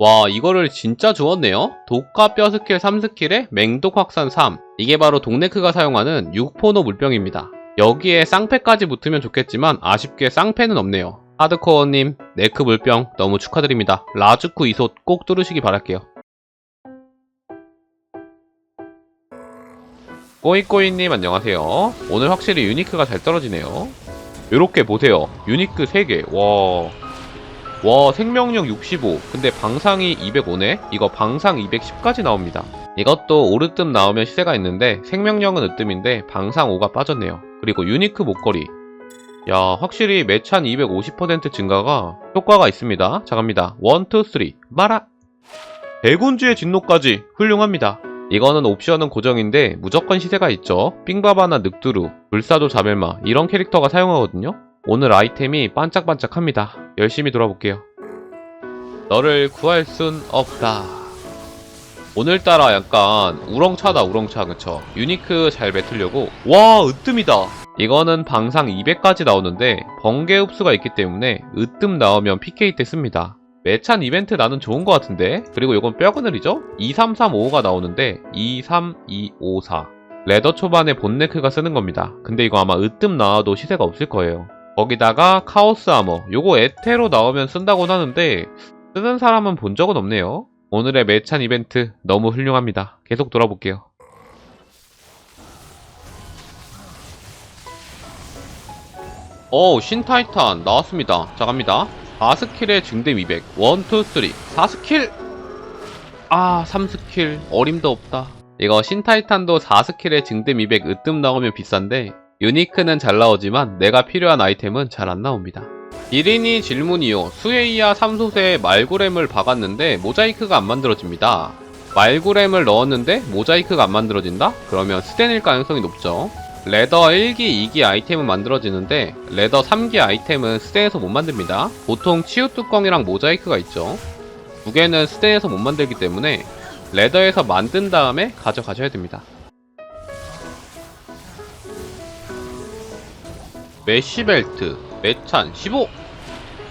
와 이거를 진짜 주었네요? 독가 뼈 스킬 3스킬에 맹독 확산 3 이게 바로 동네크가 사용하는 6포노 물병입니다. 여기에 쌍패까지 붙으면 좋겠지만 아쉽게 쌍패는 없네요. 하드코어님 네크 물병 너무 축하드립니다. 라주쿠 이솥 꼭 뚫으시기 바랄게요. 꼬이꼬이님 안녕하세요. 오늘 확실히 유니크가 잘 떨어지네요. 요렇게 보세요. 유니크 3개. 와 와 생명력 65 근데 방상이 205네? 이거 방상 210까지 나옵니다. 이것도 오르뜸 나오면 시세가 있는데 생명력은 으뜸인데 방상 5가 빠졌네요. 그리고 유니크 목걸이. 야 확실히 매찬 250% 증가가 효과가 있습니다. 자 갑니다. 1, 2, 3 마라! 대군주의 진노까지 훌륭합니다. 이거는 옵션은 고정인데 무조건 시세가 있죠. 삥바바나 늑두루 불사조 자벨마 이런 캐릭터가 사용하거든요 오늘 아이템이 반짝반짝합니다. 열심히 돌아볼게요. 너를 구할 순 없다. 오늘따라 약간 우렁차다 우렁차 그쵸? 유니크 잘 뱉으려고 와 으뜸이다. 이거는 방상 200까지 나오는데 번개 흡수가 있기 때문에 으뜸 나오면 PK 때 씁니다. 매찬 이벤트 나는 좋은 것 같은데 그리고 이건 뼈그늘이죠? 23355가 나오는데 23254 레더 초반에 본네크가 쓰는 겁니다. 근데 이거 아마 으뜸 나와도 시세가 없을 거예요. 거기다가 카오스 아머 요거 에테로 나오면 쓴다곤 하는데 쓰는 사람은 본 적은 없네요. 오늘의 매찬 이벤트 너무 훌륭합니다. 계속 돌아볼게요. 오 신타이탄 나왔습니다. 자 갑니다. 4스킬의 증대 200 1, 2, 3 4스킬! 아 3스킬. 어림도 없다. 이거 신타이탄도 4스킬의 증대 200 으뜸 나오면 비싼데 유니크는 잘 나오지만 내가 필요한 아이템은 잘 안 나옵니다. 1인이 질문이요. 수에이아 3솥에 말구렘을 박았는데 모자이크가 안 만들어집니다. 말구렘을 넣었는데 모자이크가 안 만들어진다? 그러면 스텐일 가능성이 높죠. 레더 1기, 2기 아이템은 만들어지는데 레더 3기 아이템은 스텐에서 못 만듭니다. 보통 치유 뚜껑이랑 모자이크가 있죠. 두 개는 스텐에서 못 만들기 때문에 레더에서 만든 다음에 가져가셔야 됩니다. 메시벨트 매찬 15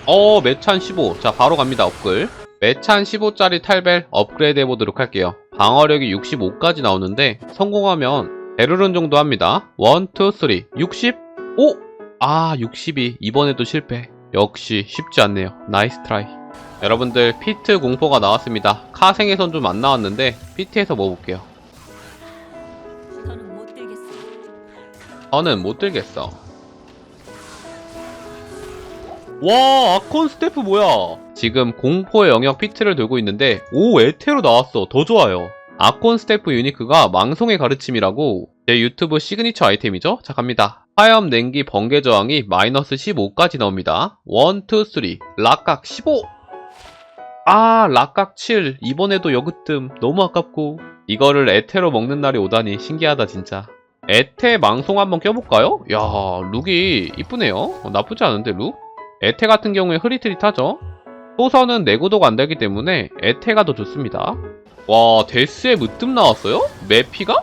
어, 매찬 15. 자, 바로 갑니다, 업글. 매찬 15짜리 탈벨 업그레이드 해보도록 할게요. 방어력이 65까지 나오는데, 성공하면, 베르른 정도 합니다. 1, 2, 3. 60? 오! 아, 62. 이번에도 실패. 역시 쉽지 않네요. 나이스 트라이. 여러분들, 피트 공포가 나왔습니다. 카생에선 좀 안 나왔는데, 피트에서 먹어볼게요. 저는 못 들겠어. 와, 아콘 스태프 뭐야? 지금 공포의 영역 피트를 들고 있는데, 오, 에테로 나왔어. 더 좋아요. 아콘 스태프 유니크가 망송의 가르침이라고 제 유튜브 시그니처 아이템이죠? 자, 갑니다. 화염, 냉기, 번개 저항이 마이너스 15까지 나옵니다. 1, 2, 3. 락각 15! 아, 락각 7. 이번에도 여그뜸. 너무 아깝고. 이거를 에테로 먹는 날이 오다니 신기하다, 진짜. 에테 망송 한번 껴볼까요? 야, 룩이 이쁘네요. 어, 나쁘지 않은데, 룩? 에테 같은 경우에 흐릿흐릿하죠? 소선은 내구도가 안 되기 때문에 에테가 더 좋습니다. 와, 데스에 무뜸 나왔어요? 메피가?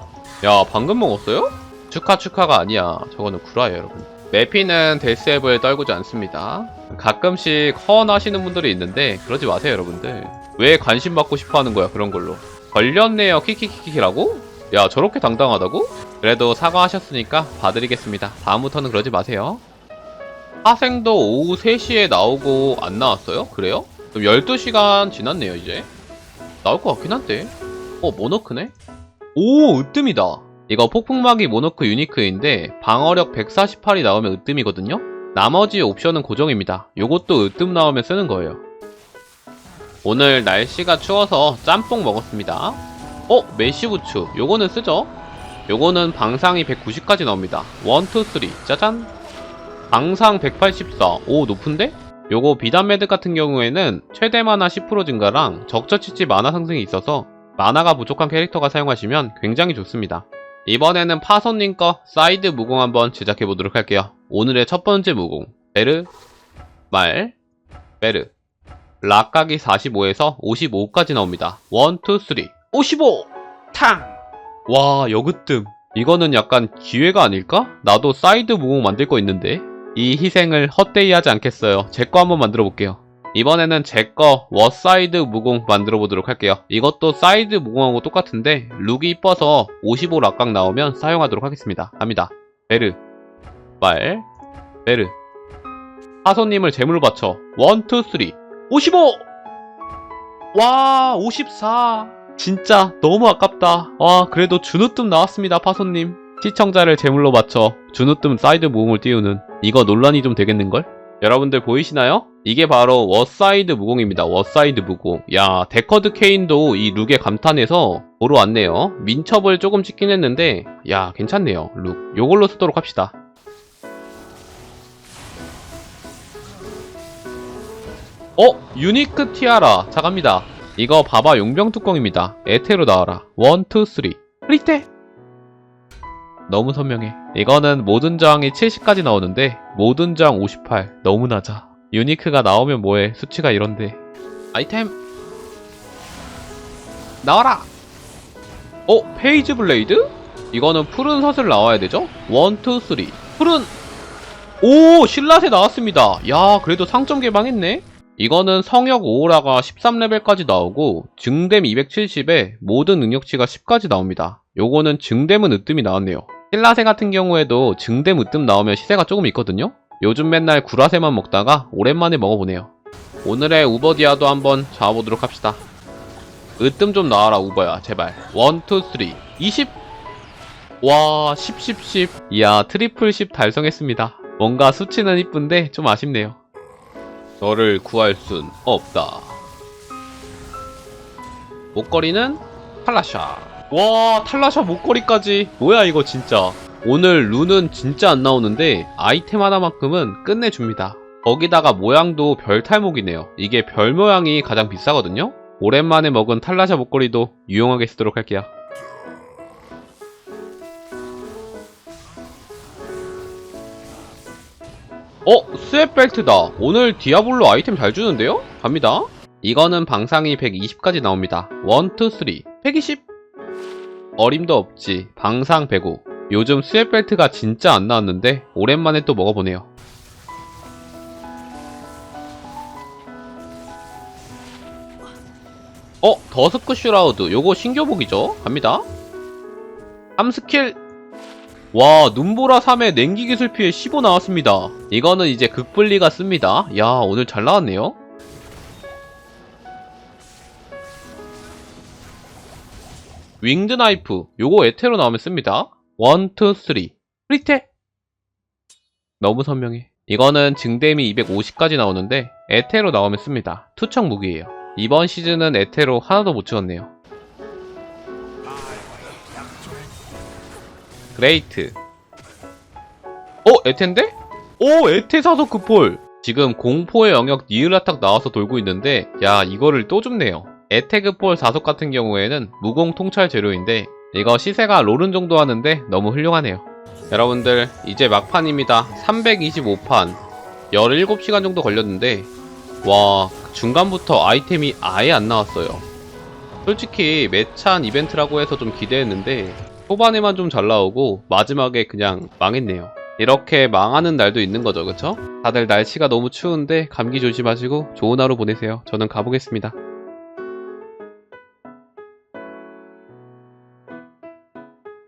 야, 방금 먹었어요? 축하 축하가 아니야. 저거는 구라예요, 여러분. 메피는 데스앱을 떨구지 않습니다. 가끔씩 허언하시는 분들이 있는데 그러지 마세요, 여러분들. 왜 관심 받고 싶어 하는 거야, 그런 걸로. 걸렸네요, 키키키키라고? 야, 저렇게 당당하다고? 그래도 사과하셨으니까 봐드리겠습니다. 다음부터는 그러지 마세요. 하생도 오후 3시에 나오고 안 나왔어요? 그래요? 그럼 12시간 지났네요, 이제. 나올 것 같긴 한데. 어, 모노크네? 오, 으뜸이다. 이거 폭풍막이 모노크 유니크인데 방어력 148이 나오면 으뜸이거든요? 나머지 옵션은 고정입니다. 요것도 으뜸 나오면 쓰는 거예요. 오늘 날씨가 추워서 짬뽕 먹었습니다. 어, 메시부추. 요거는 쓰죠? 요거는 방상이 190까지 나옵니다. 1, 2, 3. 짜잔. 방상 184. 오, 높은데? 요거 비단매드 같은 경우에는 최대 마나 10% 증가랑 적절치치 마나 상승이 있어서 마나가 부족한 캐릭터가 사용하시면 굉장히 좋습니다. 이번에는 파손님 거 사이드 무공 한번 제작해 보도록 할게요. 오늘의 첫 번째 무공. 베르, 말, 베르. 락각이 45에서 55까지 나옵니다. 1, 2, 3. 55! 탕! 와, 여그뜸. 이거는 약간 기회가 아닐까? 나도 사이드 무공 만들 거 있는데. 이 희생을 헛되이 하지 않겠어요. 제 거 한번 만들어 볼게요. 이번에는 제 거 워사이드 무공 만들어 보도록 할게요. 이것도 사이드 무공하고 똑같은데 룩이 이뻐서 55 락각 나오면 사용하도록 하겠습니다. 갑니다. 베르 말 베르 하소님을 제물로 바쳐 1, 2, 3 55! 와 54 진짜 너무 아깝다 와 그래도 준우뜸 나왔습니다 파소님 시청자를 제물로 바쳐 준우뜸 사이드 모음을 띄우는 이거 논란이 좀 되겠는걸? 여러분들 보이시나요? 이게 바로 워사이드 무공입니다. 워사이드 무공. 야, 데커드 케인도 이 룩에 감탄해서 보러 왔네요. 민첩을 조금 찍긴 했는데, 야, 괜찮네요. 룩. 요걸로 쓰도록 합시다. 어? 유니크 티아라. 자, 갑니다. 이거 봐봐 용병 뚜껑입니다. 에테로 나와라. 1, 2, 3. 리테! 너무 선명해. 이거는 모든 저항이 70까지 나오는데 모든 저항 58 너무 낮아. 유니크가 나오면 뭐해 수치가 이런데. 아이템 나와라. 어 페이즈 블레이드? 이거는 푸른 사슬 나와야 되죠? 1, 2, 3 푸른 오 신라세 나왔습니다. 야 그래도 상점 개방했네. 이거는 성역 5호라가 13레벨까지 나오고 증댐 270에 모든 능력치가 10까지 나옵니다. 요거는 증댐은 으뜸이 나왔네요. 신라세 같은 경우에도 증댐 으뜸 나오면 시세가 조금 있거든요. 요즘 맨날 구라세만 먹다가 오랜만에 먹어보네요. 오늘의 우버디아도 한번 잡아보도록 합시다. 으뜸 좀 나와라 우버야 제발 1, 2, 3 20 와 10, 10, 10 이야 트리플 10 달성했습니다. 뭔가 수치는 이쁜데 좀 아쉽네요. 저를 구할 순 없다. 목걸이는 탈라샤. 와, 탈라샤 목걸이까지. 뭐야, 이거 진짜. 오늘 룬은 진짜 안 나오는데 아이템 하나만큼은 끝내줍니다. 거기다가 모양도 별 탈목이네요. 이게 별 모양이 가장 비싸거든요? 오랜만에 먹은 탈라샤 목걸이도 유용하게 쓰도록 할게요. 어? 스왑 벨트다. 오늘 디아블로 아이템 잘 주는데요? 갑니다. 이거는 방상이 120까지 나옵니다. 1, 2, 3. 120? 어림도 없지. 방상 105. 요즘 스왑 벨트가 진짜 안 나왔는데 오랜만에 또 먹어보네요. 어? 더스크 슈라우드. 요거 신교복이죠? 갑니다. 3스킬 와 눈보라 3에 냉기 기술 피해 15 나왔습니다. 이거는 이제 극불리가 씁니다. 야 오늘 잘 나왔네요. 윙드 나이프 요거 에테로 나오면 씁니다. 1, 2, 3 프리테 너무 선명해. 이거는 증댐이 250까지 나오는데 에테로 나오면 씁니다. 투척 무기예요. 이번 시즌은 에테로 하나도 못 찍었네요. 그레이트. 어, 에테인데? 오, 에테 사서 급폴. 지금 공포의 영역 니을라탁 나와서 돌고 있는데, 야, 이거를 또 줍네요. 에테 급폴 사속 같은 경우에는 무공 통찰 재료인데, 이거 시세가 롤은 정도 하는데 너무 훌륭하네요. 여러분들, 이제 막판입니다. 325판. 17시간 정도 걸렸는데, 와, 중간부터 아이템이 아예 안 나왔어요. 솔직히 매찬 이벤트라고 해서 좀 기대했는데, 초반에만 좀 잘 나오고 마지막에 그냥 망했네요. 이렇게 망하는 날도 있는 거죠, 그쵸? 다들 날씨가 너무 추운데 감기 조심하시고 좋은 하루 보내세요. 저는 가보겠습니다.